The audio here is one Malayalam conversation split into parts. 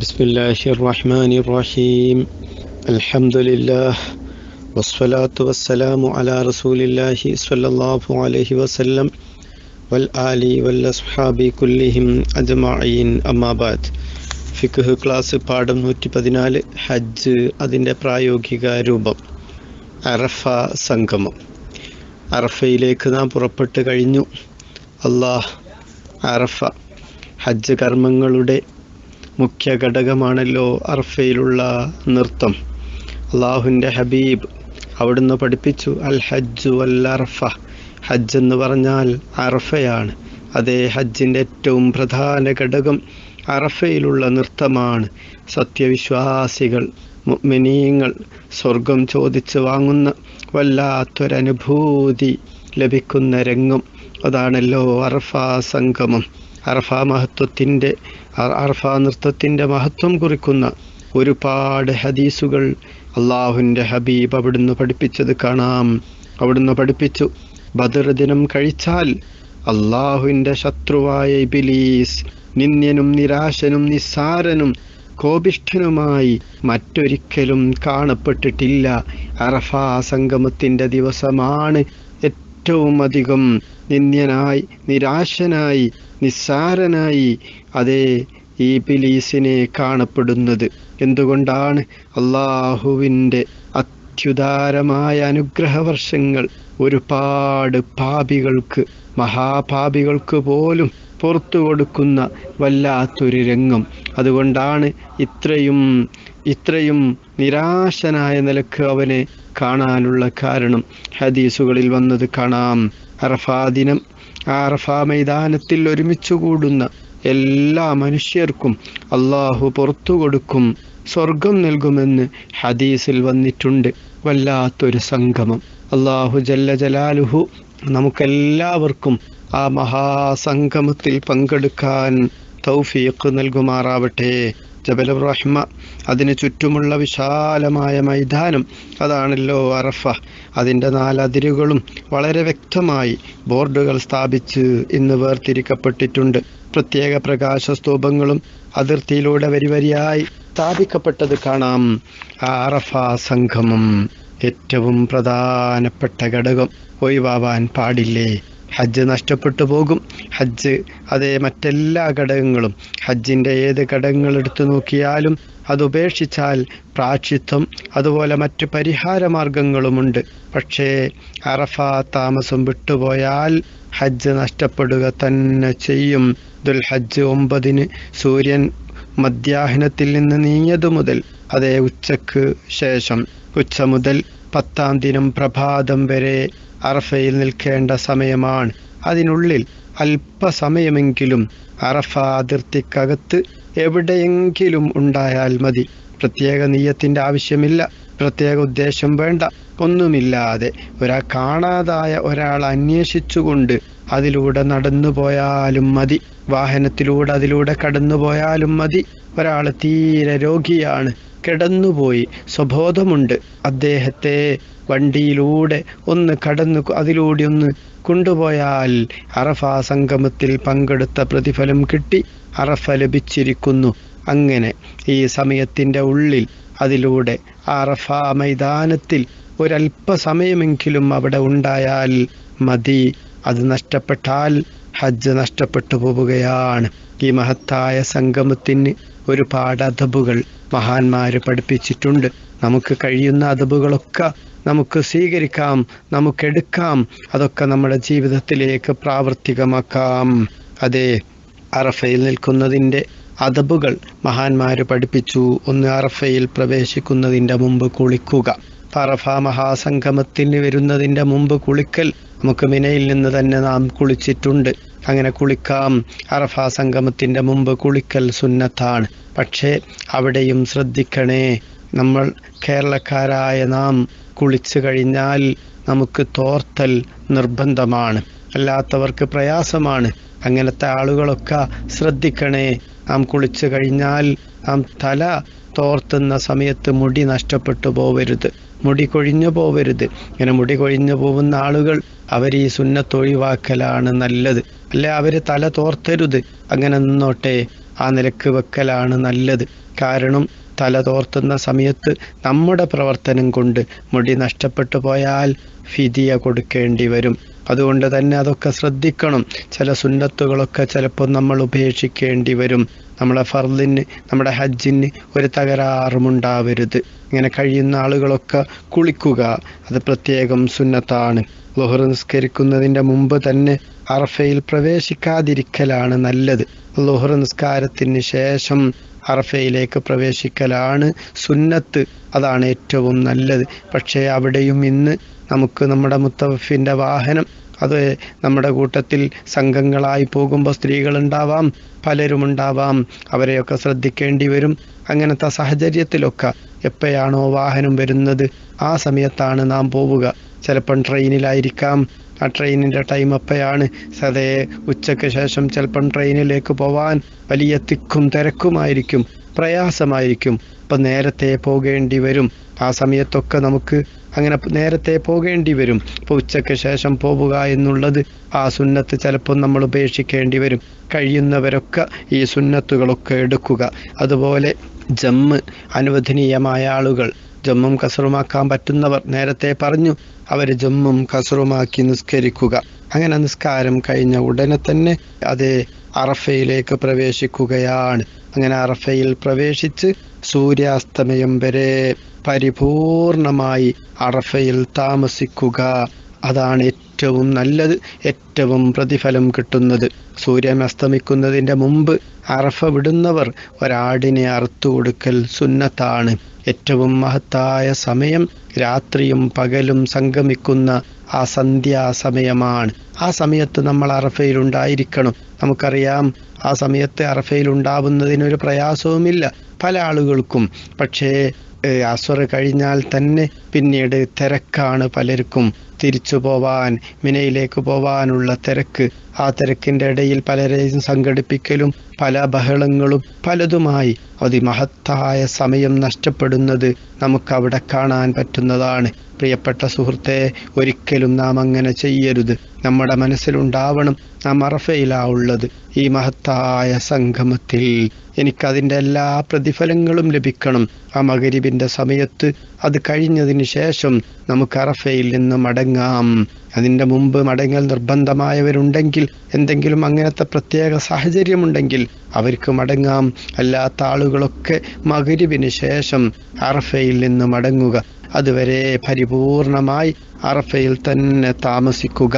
بسم الله الرحمن الرحيم الحمد لله والصلاة والسلام على رسول الله صلى الله عليه وسلم والآل والأصحاب كلهم أجمعين أما بعد ഫിഖ് ക്ലാസ് പാഠം നൂറ്റി പതിനാല് ഹജ്ജ് അതിൻ്റെ പ്രായോഗിക രൂപം അറഫ സംഗമം അറഫയിലേക്ക് നാം പുറപ്പെട്ട് കഴിഞ്ഞു അള്ളാഹ് അറഫ ഹജ്ജ് കർമ്മങ്ങളുടെ മുഖ്യ ഘടകമാണല്ലോ അർഫയിലുള്ള നൃത്തം. അള്ളാഹുവിന്റെ ഹബീബ് അവിടുന്ന് പഠിപ്പിച്ചു അൽ ഹജ്ജു അൽ അർഫ ഹജ്ജ് എന്ന് പറഞ്ഞാൽ അർഫയാണ്. അതേ ഹജ്ജിന്റെ ഏറ്റവും പ്രധാന ഘടകം അറഫയിലുള്ള നൃത്തമാണ്. സത്യവിശ്വാസികൾ മുഅ്മിനീങ്ങൾ സ്വർഗം ചോദിച്ച് വാങ്ങുന്ന വല്ലാത്തൊരനുഭൂതി ലഭിക്കുന്ന രംഗം അതാണല്ലോ അറഫ സംഗമം. അറഫ മഹത്വത്തിന്റെ അറഫ നൃത്തത്തിന്റെ മഹത്വം കുറിക്കുന്ന ഒരുപാട് ഹദീസുകൾ അള്ളാഹുവിന്റെ ഹബീബ് അവിടുന്ന് പഠിപ്പിച്ചത് കാണാം. അവിടുന്ന് പഠിപ്പിച്ചു. ബദർ ദിനം കഴിച്ചാൽ അള്ളാഹുവിന്റെ ശത്രുവായ ഇബിലീസ് നിന്ദ്യനും നിരാശനും നിസ്സാരനും കോപിഷ്ഠനുമായി മറ്റൊരിക്കലും കാണപ്പെട്ടിട്ടില്ല. അറഫാ സംഗമത്തിന്റെ ദിവസമാണ് ഏറ്റവും അധികം നിന്ദ്യനായി നിരാശനായി നിസ്സാരനായി അതേ ഈ പിലീസിനെ കാണപ്പെടുന്നത്. എന്തുകൊണ്ടാണ് അള്ളാഹുവിന്റെ അത്യുദാരമായ അനുഗ്രഹവർഷങ്ങൾ ഒരുപാട് പാപികൾക്ക് മഹാപാപികൾക്ക് പോലും പുറത്തു കൊടുക്കുന്ന വല്ലാത്തൊരു രംഗം. അതുകൊണ്ടാണ് ഇത്രയും ഇത്രയും നിരാശനായ നിലയ്ക്ക് അവനെ കാണാനുള്ള കാരണം. ഹദീസുകളിൽ വന്നത് കാണാം. അറഫാ ദിനം ആ അറഫാ മൈതാനത്തിൽ ഒരുമിച്ച് കൂടുന്ന എല്ലാ മനുഷ്യർക്കും അള്ളാഹു പുറത്തു കൊടുക്കും സ്വർഗം നൽകുമെന്ന് ഹദീസിൽ വന്നിട്ടുണ്ട്. വല്ലാത്തൊരു സംഗമം. അള്ളാഹു ജല്ല ജലാലുഹു നമുക്കെല്ലാവർക്കും ആ മഹാസംഗമത്തിൽ പങ്കെടുക്കാൻ തൗഫീഖ് നൽകുമാറാവട്ടെ. ജബൽ റഹ്മ അതിന് ചുറ്റുമുള്ള വിശാലമായ മൈതാനം അതാണല്ലോ അറഫ. അതിന്റെ നാലതിരുകളും വളരെ വ്യക്തമായി ബോർഡുകൾ സ്ഥാപിച്ച് ഇന്ന് വേർതിരിക്കപ്പെട്ടിട്ടുണ്ട്. പ്രത്യേക പ്രകാശ സ്തൂപങ്ങളും അതിർത്തിയിലൂടെ വരിവരിയായി സ്ഥാപിക്കപ്പെട്ടത് കാണാം. അറഫ സംഗമം ഏറ്റവും പ്രധാനപ്പെട്ട ഘടകം. ഒഴിവാവാൻ പാടില്ലേ? ഹജ്ജ് നഷ്ടപ്പെട്ടു പോകും. ഹജ്ജ് അതേ മറ്റെല്ലാ ഘടകങ്ങളും ഹജ്ജിന്റെ ഏത് ഘടകങ്ങൾ എടുത്തു നോക്കിയാലും അത് ഉപേക്ഷിച്ചാൽ പ്രാക്ഷിത്വം അതുപോലെ മറ്റ് പരിഹാര മാർഗങ്ങളുമുണ്ട്. പക്ഷേ അറഫ താമസം വിട്ടുപോയാൽ ഹജ്ജ് നഷ്ടപ്പെടുക തന്നെ ചെയ്യും. ദുൽഹജ്ജ് ഒമ്പതിന് സൂര്യൻ മധ്യാഹ്നത്തിൽ നിന്ന് നീങ്ങിയതു മുതൽ അതേ ഉച്ചയ്ക്ക് ശേഷം. ഉച്ച മുതൽ പത്താം ദിനം പ്രഭാതം വരെ അറഫയിൽ നിൽക്കേണ്ട സമയമാണ്. അതിനുള്ളിൽ അല്പസമയമെങ്കിലും അറഫ അതിർത്തിക്കകത്ത് എവിടെയെങ്കിലും ഉണ്ടായാൽ മതി. പ്രത്യേക നീയത്തിന്റെ ആവശ്യമില്ല. പ്രത്യേക ഉദ്ദേശം വേണ്ട. ഒന്നുമില്ലാതെ ഒരാൾ കാണാതായ ഒരാൾ അന്വേഷിച്ചുകൊണ്ട് അതിലൂടെ നടന്നു പോയാലും മതി. വാഹനത്തിലൂടെ അതിലൂടെ കടന്നു പോയാലും മതി. ഒരാൾ തീരെ രോഗിയാണ്. കിടന്നുപോയി. സ്വബോധമുണ്ട്. അദ്ദേഹത്തെ വണ്ടിയിലൂടെ ഒന്ന് കടന്നു അതിലൂടെ ഒന്ന് കൊണ്ടുപോയാൽ അറഫ സംഗമത്തിൽ പങ്കെടുത്ത പ്രതിഫലം കിട്ടി. അറഫ ലഭിച്ചിരിക്കുന്നു. അങ്ങനെ ഈ സമയത്തിന്റെ ഉള്ളിൽ അതിലൂടെ അറഫ മൈതാനത്തിൽ ഒരല്പസമയമെങ്കിലും അവിടെ ഉണ്ടായാൽ മതി. അത് നഷ്ടപ്പെട്ടാൽ ഹജ്ജ് നഷ്ടപ്പെട്ടു പോവുകയാണ്. ഈ മഹത്തായ സംഗമത്തിന് ഒരുപാട് അതബുകൾ മഹാന്മാർ പഠിപ്പിച്ചിട്ടുണ്ട്. നമുക്ക് കഴിയുന്ന അതബുകളൊക്കെ നമുക്ക് സ്വീകരിക്കാം നമുക്കെടുക്കാം അതൊക്കെ നമ്മുടെ ജീവിതത്തിലേക്ക് പ്രാവർത്തികമാക്കാം. അതെ അറഫയിൽ നിൽക്കുന്നതിന്റെ അതബുകൾ മഹാന്മാർ പഠിപ്പിച്ചു. ഒന്ന് അറഫയിൽ പ്രവേശിക്കുന്നതിന്റെ മുമ്പ് കുളിക്കുക. അറഫ മഹാസംഗമത്തിന് വരുന്നതിന്റെ മുമ്പ് കുളിക്കൽ. നമുക്ക് മിനയിൽ നിന്ന് തന്നെ നാം കുളിച്ചിട്ടുണ്ട്. അങ്ങനെ കുളിക്കാം. അറഫ സംഗമത്തിന്റെ മുമ്പ് കുളിക്കൽ സുന്നത്താണ്. പക്ഷേ അവിടെയും ശ്രദ്ധിക്കണേ നമ്മൾ കേരളക്കാരായ നാം കുളിച്ചു കഴിഞ്ഞാൽ നമുക്ക് തോർത്തൽ നിർബന്ധമാണ്. അല്ലാത്തവർക്ക് പ്രയാസമാണ്. അങ്ങനത്തെ ആളുകളൊക്കെ ശ്രദ്ധിക്കണേ നാം കുളിച്ചു കഴിഞ്ഞാൽ നാം തല തോർത്തുന്ന സമയത്ത് മുടി നഷ്ടപ്പെട്ടു പോവരുത്. മുടി കൊഴിഞ്ഞു പോവരുത്. ഇങ്ങനെ മുടി കൊഴിഞ്ഞു പോകുന്ന ആളുകൾ അവർ ഈ സുന്നത്ത് ഒഴിവാക്കലാണ് നല്ലത്. അല്ലെ അവർ തല തോർത്തരുത്. അങ്ങനെ നിന്നോട്ടെ ആ നിലയ്ക്ക് വെക്കലാണ് നല്ലത്. കാരണം തല തോർത്തുന്ന സമയത്ത് നമ്മുടെ പ്രവർത്തനം കൊണ്ട് മുടി നഷ്ടപ്പെട്ടു പോയാൽ ഫിതിയ കൊടുക്കേണ്ടി വരും. അതുകൊണ്ട് തന്നെ അതൊക്കെ ശ്രദ്ധിക്കണം. ചില സുന്നത്തുകളൊക്കെ ചിലപ്പോൾ നമ്മൾ ഉപേക്ഷിക്കേണ്ടി വരും. നമ്മളെ ഫർദിന് നമ്മുടെ ഹജ്ജിന് ഒരു തകരാറുമുണ്ടാവരുത് ഇങ്ങനെ കഴിയുന്ന ആളുകളൊക്കെ കുളിക്കുക അത് പ്രത്യേകം സുന്നത്താണ്. ലുഹർ നിസ്കരിക്കുന്നതിന്റെ മുമ്പ് തന്നെ അറഫയിൽ പ്രവേശിക്കാതിരിക്കലാണ് നല്ലത്. ലുഹർ നിസ്കാരത്തിന് ശേഷം അറഫയിലേക്ക് പ്രവേശിക്കലാണ് സുന്നത്ത്. അതാണ് ഏറ്റവും നല്ലത്. പക്ഷേ അവിടെയും ഇന്ന് നമുക്ക് നമ്മുടെ മുത്തവഫിന്റെ വാഹനം അത് നമ്മുടെ കൂട്ടത്തിൽ സംഘങ്ങളായി പോകുമ്പോൾ സ്ത്രീകളുണ്ടാവാം പലരുമുണ്ടാവാം അവരെയൊക്കെ ശ്രദ്ധിക്കേണ്ടി വരും. അങ്ങനത്തെ സാഹചര്യത്തിലൊക്കെ എപ്പോഴാണോ വാഹനം വരുന്നത് ആ സമയത്താണ് നാം പോവുക. ചിലപ്പം ട്രെയിനിലായിരിക്കാം. ആ ട്രെയിനിന്റെ ടൈം എപ്പോഴാണ് സതേ ഉച്ചയ്ക്ക് ശേഷം ചിലപ്പം ട്രെയിനിലേക്ക് പോവാൻ വലിയ തിക്കും തിരക്കുമായിരിക്കും പ്രയാസമായിരിക്കും. അപ്പം നേരത്തെ പോകേണ്ടി വരും. ആ സമയത്തൊക്കെ നമുക്ക് അങ്ങനെ നേരത്തെ പോകേണ്ടി വരും. അപ്പോൾ ഉച്ചയ്ക്ക് ശേഷം പോവുക എന്നുള്ളത് ആ സുന്നത്ത് ചിലപ്പോൾ നമ്മൾ ഉപേക്ഷിക്കേണ്ടി വരും. കഴിയുന്നവരൊക്കെ ഈ സുന്നത്തുകളൊക്കെ എടുക്കുക. അതുപോലെ ജമ്മ് അനുവദനീയമായ ആളുകൾ ജമ്മും കസറുമാക്കാൻ പറ്റുന്നവർ നേരത്തെ പറഞ്ഞു അവർ ജമ്മും കസറുമാക്കി നിസ്കരിക്കുക. അങ്ങനെ നിസ്കാരം കഴിഞ്ഞ ഉടനെ തന്നെ അതേ അറഫയിലേക്ക് പ്രവേശിക്കുകയാണ്. അങ്ങനെ അറഫയിൽ പ്രവേശിച്ച് സൂര്യാസ്തമയം വരെ പരിപൂർണമായി അറഫയിൽ താമസിക്കുക. അതാണ് ഏറ്റവും നല്ലത് ഏറ്റവും പ്രതിഫലം കിട്ടുന്നത്. സൂര്യൻ അസ്തമിക്കുന്നതിന്റെ മുമ്പ് അറഫ വിടുന്നവർ ഒരാടിനെ അറുത്തു കൊടുക്കൽ സുന്നത്താണ്. ഏറ്റവും മഹത്തായ സമയം രാത്രിയും പകലും സംഗമിക്കുന്ന ആ സന്ധ്യാസമയമാണ്. ആ സമയത്ത് നമ്മൾ അറഫയിലുണ്ടായിരിക്കണം. നമുക്കറിയാം ആ സമയത്ത് അറഫയിൽ ഉണ്ടാവുന്നതിനൊരു പ്രയാസവുമില്ല പല ആളുകൾക്കും. പക്ഷേ അസുർ കഴിഞ്ഞാൽ തന്നെ പിന്നീട് തിരക്കാണ് പലർക്കും. തിരിച്ചു പോവാൻ മിനയിലേക്ക് പോവാനുള്ള തിരക്ക്. ആ തിരക്കിന്റെ ഇടയിൽ പലരെയും സംഘടിപ്പിക്കലും പല ബഹളങ്ങളും പലതുമായി അതിമഹത്തായ സമയം നഷ്ടപ്പെടുന്നത് നമുക്കവിടെ കാണാൻ പറ്റുന്നതാണ്. പ്രിയപ്പെട്ട സുഹൃത്തെ ഒരിക്കലും നാം അങ്ങനെ ചെയ്യരുത്. നമ്മുടെ മനസ്സിലുണ്ടാവണം നാം അറഫയിലാ ഉള്ളത്. ഈ മഹത്തായ സംഗമത്തിൽ എനിക്കതിന്റെ എല്ലാ പ്രതിഫലങ്ങളും ലഭിക്കണം. ആ മകരിബിന്റെ സമയത്ത് അത് കഴിഞ്ഞതിന് ശേഷം നമുക്ക് അറഫയിൽ നിന്ന് മടങ്ങാം. അതിന്റെ മുമ്പ് മടങ്ങൽ നിർബന്ധമായവരുണ്ടെങ്കിൽ എന്തെങ്കിലും അങ്ങനത്തെ പ്രത്യേക സാഹചര്യമുണ്ടെങ്കിൽ അവർക്ക് മടങ്ങാം. അല്ലാത്ത ആളുകളൊക്കെ മകരുവിന് ശേഷം അറഫയിൽ നിന്ന് മടങ്ങുക. അതുവരെ പരിപൂർണമായി അറഫയിൽ തന്നെ താമസിക്കുക.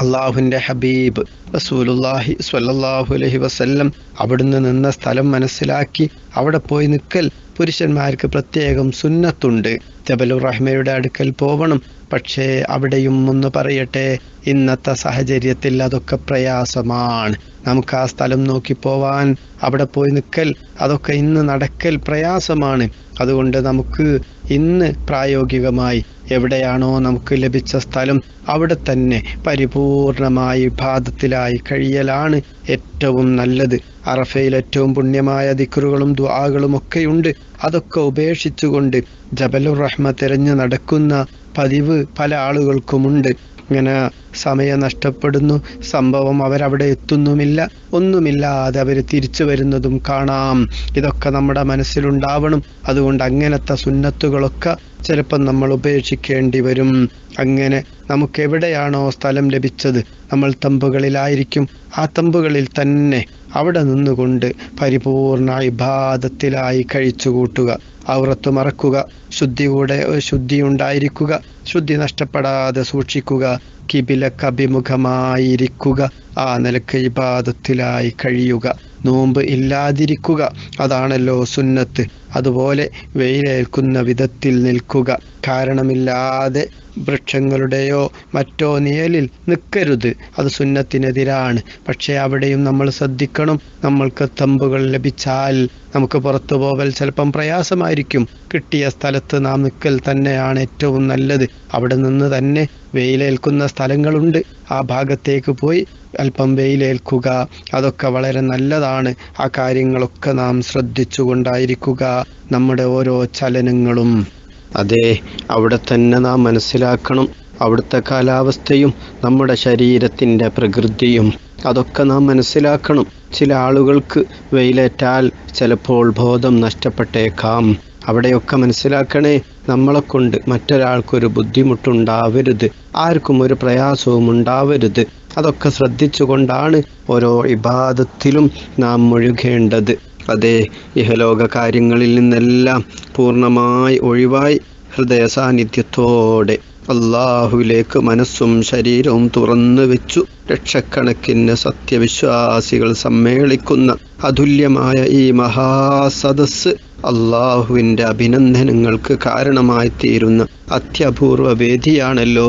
അള്ളാഹുവിന്റെ ഹബീബ് റസൂലുല്ലാഹി സ്വല്ലല്ലാഹു അലൈഹി വസല്ലം അവിടുന്ന് നിന്ന സ്ഥലം മനസ്സിലാക്കി അവിടെ പോയി നിൽക്കൽ പുരുഷന്മാർക്ക് പ്രത്യേകം സുന്നത്തുണ്ട്. ജബലുർ റഹ്മയുടെ അടുക്കൽ പോവണം. പക്ഷേ അവിടെയും ഒന്ന് പറയട്ടെ ഇന്നത്തെ സാഹചര്യത്തിൽ അതൊക്കെ പ്രയാസമാണ്. നമുക്ക് ആ സ്ഥലം നോക്കി പോവാൻ അവിടെ പോയി നിൽക്കൽ അതൊക്കെ ഇന്ന് നടക്കൽ പ്രയാസമാണ്. അതുകൊണ്ട് നമുക്ക് ഇന്ന് പ്രായോഗികമായി എവിടെയാണോ നമുക്ക് ലഭിച്ച സ്ഥലം അവിടെ തന്നെ പരിപൂർണമായി വിഭാഗത്തിലായി കഴിയലാണ് ഏറ്റവും നല്ലത്. അറഫയിൽ ഏറ്റവും പുണ്യമായ ദിക്കറുകളും ദ്വാകളും ഒക്കെയുണ്ട്. അതൊക്കെ ഉപേക്ഷിച്ചുകൊണ്ട് ജബലുർ റഹ്മ തിരഞ്ഞു നടക്കുന്ന പതിവ് പല ആളുകൾക്കുമുണ്ട്. ഇങ്ങനെ സമയം നഷ്ടപ്പെടുന്നു സംഭവം അവരവിടെ എത്തുന്നുമില്ല ഒന്നുമില്ലാതെ അവർ തിരിച്ചു വരുന്നതും കാണാം. ഇതൊക്കെ നമ്മുടെ മനസ്സിലുണ്ടാവണം. അതുകൊണ്ട് അങ്ങനത്തെ സുന്നത്തുകളൊക്കെ ചിലപ്പം നമ്മൾ ഉപേക്ഷിക്കേണ്ടി വരും. അങ്ങനെ നമുക്ക് എവിടെയാണോ സ്ഥലം ലഭിച്ചത് നമ്മൾ തമ്പുകളിലായിരിക്കും. ആ തമ്പുകളിൽ തന്നെ അവിടെ നിന്നുകൊണ്ട് പരിപൂർണ ഇബാദത്തിലായി കഴിച്ചു കൂട്ടുക ഔറത്ത് മറക്കുക ശുദ്ധിയുടെ ശുദ്ധി ഉണ്ടായിരിക്കുക ശുദ്ധി നഷ്ടപ്പെടാതെ സൂക്ഷിക്കുക കിബിലക്ക് അഭിമുഖമായിരിക്കുക ആ നിലയ്ക്ക് ഇബാദത്തിലായി കഴിയുക. നോമ്പ് ഇല്ലാതിരിക്കുക അതാണല്ലോ സുന്നത്ത്. അതുപോലെ വെയിലേൽക്കുന്ന വിധത്തിൽ നിൽക്കുക. കാരണമില്ലാതെ വൃക്ഷങ്ങളുടെയോ മറ്റോ നിഴലിൽ നിൽക്കരുത്. അത് സുന്നത്തിനെതിരാണ്. പക്ഷേ അവിടെയും നമ്മൾ ശ്രദ്ധിക്കണം. നമ്മൾക്ക് തമ്പുകൾ ലഭിച്ചാൽ നമുക്ക് പുറത്തു പോവൽ ചിലപ്പം പ്രയാസമായിരിക്കും. കിട്ടിയ സ്ഥലത്ത് നാം നിൽക്കൽ തന്നെയാണ് ഏറ്റവും നല്ലത്. അവിടെ നിന്ന് തന്നെ വെയിലേൽക്കുന്ന സ്ഥലങ്ങളുണ്ട്. ആ ഭാഗത്തേക്ക് പോയി അല്പം വെയിലേൽക്കുക അതൊക്കെ വളരെ നല്ലതാണ്. ആ കാര്യങ്ങളൊക്കെ നാം ശ്രദ്ധിച്ചുകൊണ്ടായിരിക്കുക നമ്മുടെ ഓരോ ചലനങ്ങളും. അതെ അവിടെ തന്നെ നാം മനസ്സിലാക്കണം. അവിടുത്തെ കാലാവസ്ഥയും നമ്മുടെ ശരീരത്തിന്റെ പ്രകൃതിയും. അതൊക്കെ നാം മനസ്സിലാക്കണം. ചില ആളുകൾക്ക് വെയിലേറ്റാൽ ചിലപ്പോൾ ബോധം നഷ്ടപ്പെട്ടേക്കാം. അവിടെയൊക്കെ മനസ്സിലാക്കണേ നമ്മളെ കൊണ്ട് മറ്റൊരാൾക്കൊരു ബുദ്ധിമുട്ടുണ്ടാവരുത്. ആർക്കും ഒരു പ്രയാസവും ഉണ്ടാവരുത്. അതൊക്കെ ശ്രദ്ധിച്ചുകൊണ്ടാണ് ഓരോ ഇബാദത്തിലും നാം മുഴുകേണ്ടത്. അതെ ഇഹലോക കാര്യങ്ങളിൽ നിന്നെല്ലാം പൂർണമായി ഒഴിവായി ഹൃദയ സാന്നിധ്യത്തോടെ അള്ളാഹുവിലേക്ക് മനസ്സും ശരീരവും തുറന്നു വെച്ചു ലക്ഷക്കണക്കിന് സത്യവിശ്വാസികൾ സമ്മേളിക്കുന്ന അതുല്യമായ ഈ മഹാസദസ് അള്ളാഹുവിന്റെ അഭിനന്ദനങ്ങൾക്ക് കാരണമായി തീരുന്ന അത്യപൂർവ വേദിയാണല്ലോ.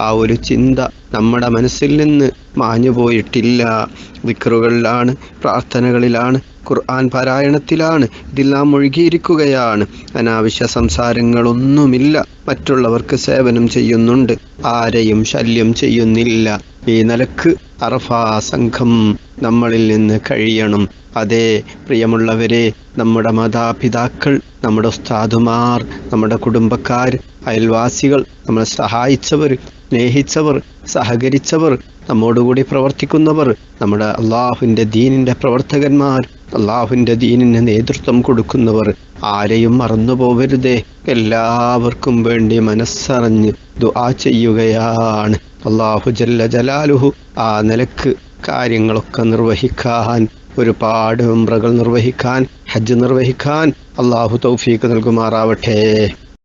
ആ ഒരു ചിന്ത നമ്മുടെ മനസ്സിൽ നിന്ന് മാഞ്ഞു പോയിട്ടില്ല പ്രാർത്ഥനകളിലാണ് ഖുർആൻ പാരായണത്തിലാണ്. ഇതിൽ നാം ഒഴുകിയിരിക്കുകയാണ് അനാവശ്യ സംസാരങ്ങളൊന്നുമില്ല. മറ്റുള്ളവർക്ക് സേവനം ചെയ്യുന്നുണ്ട്. ആരെയും ശല്യം ചെയ്യുന്നില്ല. ഈ നിലയ്ക്ക് അറഫാ സംഘം നമ്മളിൽ നിന്ന് കഴിയണം. അതേ പ്രിയമുള്ളവരെ നമ്മുടെ മാതാപിതാക്കൾ നമ്മുടെ ഉസ്താദുമാർ നമ്മുടെ കുടുംബക്കാർ അയൽവാസികൾ നമ്മളെ സഹായിച്ചവർ സ്നേഹിച്ചവർ സഹകരിച്ചവർ നമ്മോടുകൂടി പ്രവർത്തിക്കുന്നവർ നമ്മുടെ അള്ളാഹുവിന്റെ ദീനിന്റെ പ്രവർത്തകന്മാർ അള്ളാഹുവിന്റെ ദീനിന് നേതൃത്വം കൊടുക്കുന്നവർ ആരെയും മറന്നു പോവരുതേ എല്ലാവർക്കും വേണ്ടി മനസ്സറിഞ്ഞ് ദുആ ചെയ്യുകയാണ്. അള്ളാഹു ജല്ല ജലാലുഹു ആ നിലയ്ക്ക് കാര്യങ്ങളൊക്കെ നിർവഹിക്കാൻ ഒരുപാട് ഉംറകൾ നിർവഹിക്കാൻ ഹജ്ജ് നിർവഹിക്കാൻ അള്ളാഹു തൗഫീക്ക് നൽകുമാറാവട്ടെ.